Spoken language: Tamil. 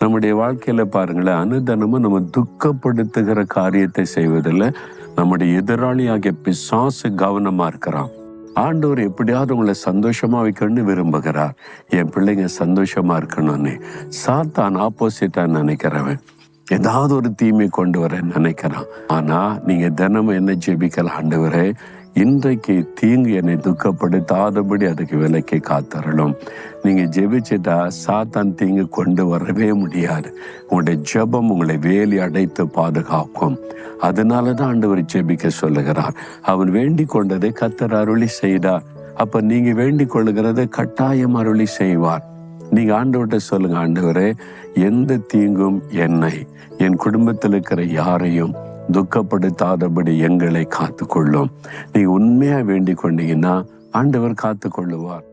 நம்முடைய வாழ்க்கையில பாருங்களேன் அனுதனமும் நம்ம துக்கப்படுத்துகிற காரியத்தை செய்வதில் நம்முடைய எதிராளியாகிய பிசாசு கவனமா இருக்கிறான். ஆண்டவர் எப்படியாவது உங்களை சந்தோஷமா வைக்கணும்னு விரும்புகிறார். என் பிள்ளைங்க சந்தோஷமா இருக்கணும்னு. சாத்தான் ஆப்போசிட்டா நினைக்கிறவன். ஏதாவது ஒரு தீமை கொண்டு வர நினைக்கிறான். ஆனா நீங்க தினமும் என்ன ஜெபிக்கலாம் ஆண்டவரே இன்றைக்கு தீங்கு என்னை துக்கப்படுத்தாதபடி அதுக்கு விலைக்கு காத்தரலும் நீங்க ஜெபிச்சிட்டா சாத்தான் தீங்கு கொண்டு வரவே முடியாது. உங்களுடைய ஜெபம் உங்களை வேலி அடைத்து பாதுகாக்கும். அதனால தான் ஆண்டவர் ஜெபிக்க சொல்லுகிறார். அவன் வேண்டிக் கொண்டதை கத்தர் அருளி செய்தார். அப்ப நீங்க வேண்டிக் கொள்ளுகிறதை கட்டாயம் அருளி செய்வார். நீங்க ஆண்டவர்கிட்ட சொல்லுங்க ஆண்டவரே எந்த தீங்கும் என்னை என் குடும்பத்தில் இருக்கிற யாரையும் துக்கப்படுத்தாதபடி எங்களை காத்துக்கொள்ளும். நீங்கள் உண்மையா வேண்டிக் கொண்டீங்கன்னா ஆண்டவர் காத்துக்கொள்ளுவார்.